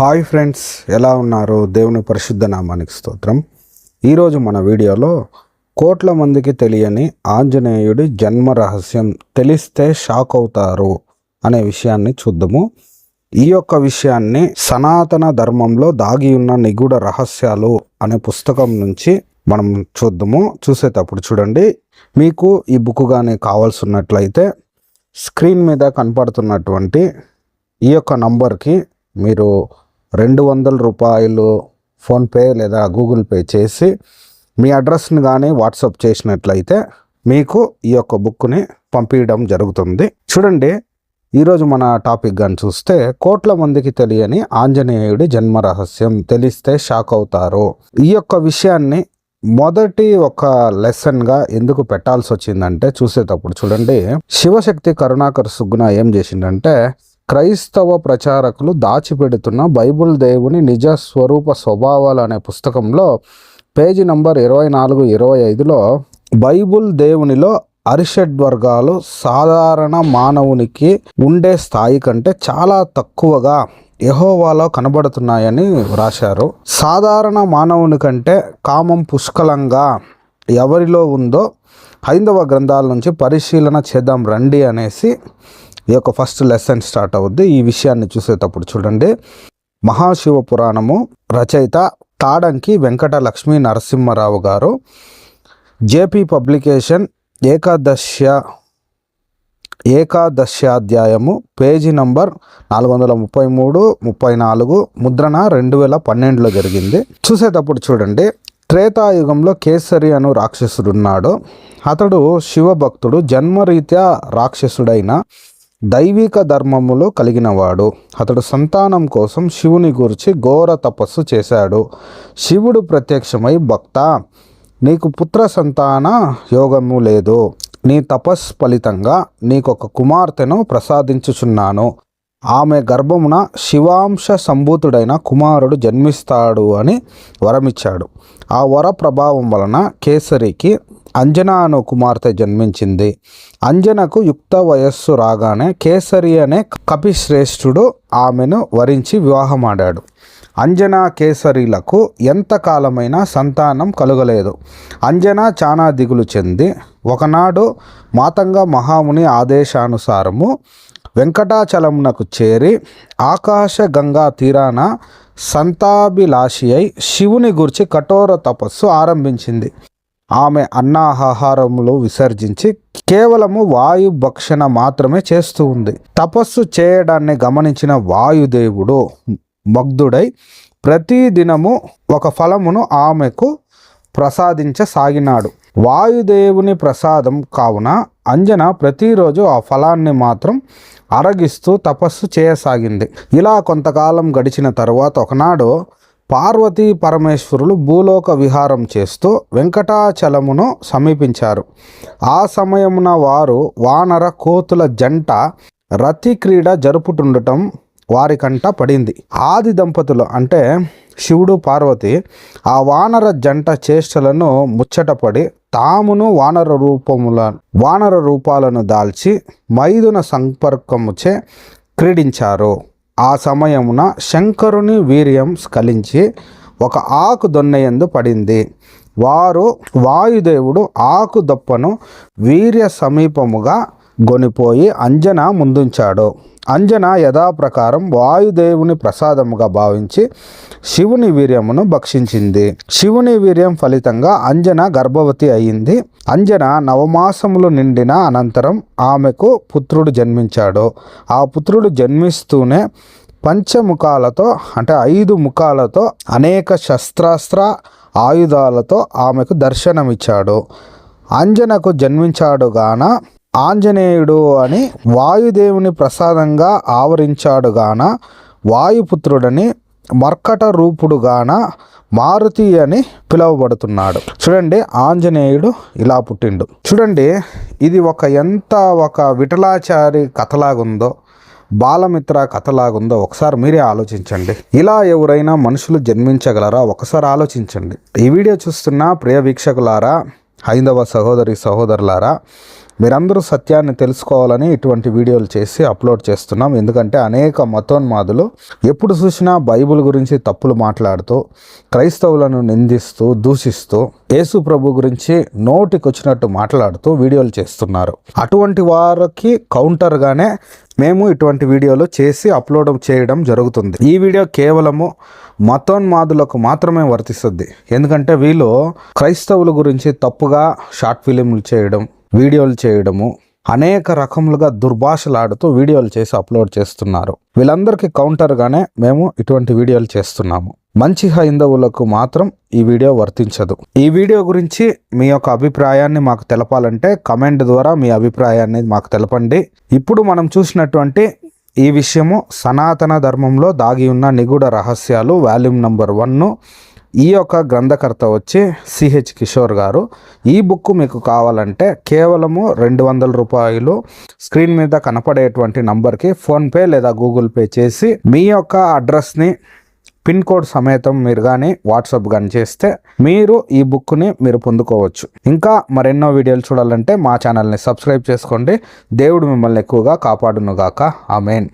Hi friends ఎలా ఉన్నారు? దేవుని పరిశుద్ధ నామానికి స్తోత్రం. ఈరోజు మన వీడియోలో కోట్ల మందికి తెలియని ఆంజనేయుడి జన్మ రహస్యం తెలిస్తే షాక్ అవుతారు అనే విషయాన్ని చూద్దాము. ఈ యొక్క విషయాన్ని సనాతన ధర్మంలో దాగి ఉన్న నిగూఢ రహస్యాలు అనే పుస్తకం నుంచి మనం చూద్దాము. చూసేటప్పుడు చూడండి. మీకు ఈ బుక్ కానీ కావాల్సినట్లయితే స్క్రీన్ మీద కనపడుతున్నటువంటి ఈ యొక్క నంబర్కి మీరు రెండు వందల రూపాయలు ఫోన్పే లేదా గూగుల్ పే చేసి మీ అడ్రస్ని కానీ వాట్సాప్ చేసినట్లయితే మీకు ఈ యొక్క బుక్ని పంపించడం జరుగుతుంది. చూడండి ఈరోజు మన టాపిక్ కానీ చూస్తే కోట్ల మందికి తెలియని ఆంజనేయుడి జన్మ రహస్యం తెలిస్తే షాక్ అవుతారు. ఈ యొక్క విషయాన్ని మొదటి ఒక లెసన్గా ఎందుకు పెట్టాల్సి వచ్చిందంటే చూసేటప్పుడు చూడండి శివశక్తి కరుణాకర్ సుగ్గున ఏం చేసిందంటే క్రైస్తవ ప్రచారకులు దాచిపెడుతున్న బైబుల్ దేవుని నిజ స్వరూప స్వభావాలు అనే పుస్తకంలో పేజీ నంబర్ ఇరవై నాలుగు ఇరవై ఐదులో బైబుల్ దేవునిలో అరిషడ్ వర్గాలు సాధారణ మానవునికి ఉండే స్థాయి కంటే చాలా తక్కువగా యహోవాలో కనబడుతున్నాయని వ్రాశారు. సాధారణ మానవుని కంటే కామం పుష్కలంగా ఎవరిలో ఉందో హైందవ గ్రంథాల నుంచి పరిశీలన చేద్దాం రండి అనేసి ఈ యొక్క ఫస్ట్ లెసన్ స్టార్ట్ అవుద్ది. ఈ విషయాన్ని చూసేటప్పుడు చూడండి. మహాశివ పురాణము రచయిత తాడంకి వెంకట లక్ష్మీ నరసింహారావు గారు. జేపీ పబ్లికేషన్ ఏకాదశ్య ఏకాదశ్యాధ్యాయము పేజీ నంబర్ నాలుగు వందల ముప్పై మూడు ముప్పై నాలుగు ముద్రణ రెండు వేల పన్నెండులో జరిగింది. చూసేటప్పుడు చూడండి. త్రేతాయుగంలో కేసరి అను రాక్షసుడున్నాడు. అతడు శివభక్తుడు జన్మరీత్యా రాక్షసుడైన దైవిక ధర్మములు కలిగినవాడు. అతడు సంతానం కోసం శివుని గురించి ఘోర తపస్సు చేశాడు. శివుడు ప్రత్యక్షమై భక్త నీకు పుత్ర సంతాన యోగము లేదు. నీ తపస్ ఫలితంగా నీకొక కుమార్తెను ప్రసాదించుచున్నాను. ఆమె గర్భమున శివాంశ సంభూతుడైన కుమారుడు జన్మిస్తాడు అని వరమిచ్చాడు. ఆ వర ప్రభావం వలన కేసరికి అంజన అను కుమార్తె జన్మించింది. అంజనకు యుక్త వయస్సు రాగానే కేసరి అనే కపిశ్రేష్ఠుడు ఆమెను వరించి వివాహమాడాడు. అంజనా కేసరిలకు ఎంతకాలమైనా సంతానం కలుగలేదు. అంజన చాలా దిగులు చెంది ఒకనాడు మాతంగ మహాముని ఆదేశానుసారము వెంకటాచలమునకు చేరి ఆకాశ గంగా తీరాన సంతాభిలాషి అయి శివుని గురించి కఠోర తపస్సు ఆరంభించింది. ఆమె అన్నాహారములు విసర్జించి కేవలము వాయు భక్షణ మాత్రమే చేస్తూ ఉంది. తపస్సు చేయడాన్ని గమనించిన వాయుదేవుడు మగ్ధుడై ప్రతిదినము ఒక ఫలమును ఆమెకు ప్రసాదించసాగినాడు. వాయుదేవుని ప్రసాదం కావున అంజన ప్రతిరోజు ఆ ఫలాన్ని మాత్రం అరగిస్తూ తపస్సు చేయసాగింది. ఇలా కొంతకాలం గడిచిన తరువాత ఒకనాడు పార్వతీ పరమేశ్వరులు భూలోక విహారం చేస్తూ వెంకటాచలమును సమీపించారు. ఆ సమయమున వారు వానర కోతుల జంట రతి క్రీడ జరుపుతుండటం వారికంట పడింది. ఆది దంపతులు అంటే శివుడు పార్వతి ఆ వానర జంట చేష్టలను ముచ్చటపడి తామును వానర రూపముల వానర రూపాలను దాల్చి మైదున సంపర్కముచే క్రీడించారు. ఆ సమయమున శంకరుని వీర్యం స్ఖలించి ఒక ఆకు దొన్నయందు పడింది. వారు వాయుదేవుడు ఆకు దప్పను వీర్య సమీపముగా గొనిపోయి అంజన ముందుంచాడు. అంజన యథాప్రకారం వాయుదేవుని ప్రసాదముగా భావించి శివుని వీర్యమును భక్షించింది. శివుని వీర్యం ఫలితంగా అంజన గర్భవతి అయింది. అంజన నవమాసములు నిండిన అనంతరం ఆమెకు పుత్రుడు జన్మించాడు. ఆ పుత్రుడు జన్మిస్తూనే పంచముఖాలతో అంటే ఐదు ముఖాలతో అనేక శస్త్రాస్త్ర ఆయుధాలతో ఆమెకు దర్శనమిచ్చాడు. అంజనకు జన్మించాడు గాన ఆంజనేయుడు అని వాయుదేవుని ప్రసాదంగా ఆవరించాడు గాన వాయుపుత్రుడని మర్కట రూపుడుగాన మారుతి అని పిలువబడుతున్నాడు. చూడండి ఆంజనేయుడు ఇలా పుట్టిండు. చూడండి ఇది ఒక ఎంత ఒక విఠలాచారి కథలాగుందో బాలమిత్ర కథలాగుందో ఒకసారి మీరే ఆలోచించండి. ఇలా ఎవరైనా మనుషులు జన్మించగలరా? ఒకసారి ఆలోచించండి. ఈ వీడియో చూస్తున్న ప్రియ వీక్షకులారా హైందవ సహోదరి సహోదరులారా మీరందరూ సత్యాన్ని తెలుసుకోవాలని ఇటువంటి వీడియోలు చేసి అప్లోడ్ చేస్తున్నాం. ఎందుకంటే అనేక మతోన్మాదులు ఎప్పుడు చూసినా బైబిల్ గురించి తప్పులు మాట్లాడుతూ క్రైస్తవులను నిందిస్తూ దూషిస్తూ యేసు ప్రభు గురించి నోటికొచ్చినట్టు మాట్లాడుతూ వీడియోలు చేస్తున్నారు. అటువంటి వారికి కౌంటర్గానే మేము ఇటువంటి వీడియోలు చేసి అప్లోడ్ చేయడం జరుగుతుంది. ఈ వీడియో కేవలము మతోన్మాదులకు మాత్రమే వర్తిస్తుంది. ఎందుకంటే వీళ్ళు క్రైస్తవుల గురించి తప్పుగా షార్ట్ ఫిలింలు చేయడం వీడియోలు చేయడము అనేక రకములుగా దుర్భాషలాడుతూ వీడియోలు చేసి అప్లోడ్ చేస్తున్నారు. వీళ్ళందరికీ కౌంటర్గానే మేము ఇటువంటి వీడియోలు చేస్తున్నాము. మంచి హైందవులకు మాత్రం ఈ వీడియో వర్తించదు. ఈ వీడియో గురించి మీ యొక్క అభిప్రాయాన్ని మాకు తెలపాలంటే కమెంట్ ద్వారా మీ అభిప్రాయాన్ని మాకు తెలపండి. ఇప్పుడు మనం చూసినటువంటి ఈ విషయము సనాతన ధర్మంలో దాగి ఉన్న నిగూఢ రహస్యాలు వాల్యూమ్ నంబర్ వన్ను ఈ యొక్క గ్రంథకర్త వచ్చి సిహెచ్ కిషోర్ గారు. ఈ బుక్ మీకు కావాలంటే కేవలము రెండు వందల రూపాయలు స్క్రీన్ మీద కనపడేటువంటి నంబర్కి ఫోన్పే లేదా గూగుల్ పే చేసి మీ యొక్క అడ్రస్ని పిన్ కోడ్ సమేతం మీరు కానీ వాట్సాప్ కానీ చేస్తే మీరు ఈ బుక్ని మీరు పొందుకోవచ్చు. ఇంకా మరెన్నో వీడియోలు చూడాలంటే మా ఛానల్ని సబ్స్క్రైబ్ చేసుకోండి. దేవుడు మిమ్మల్ని ఎక్కువగా కాపాడునుగాక. ఆమెన్.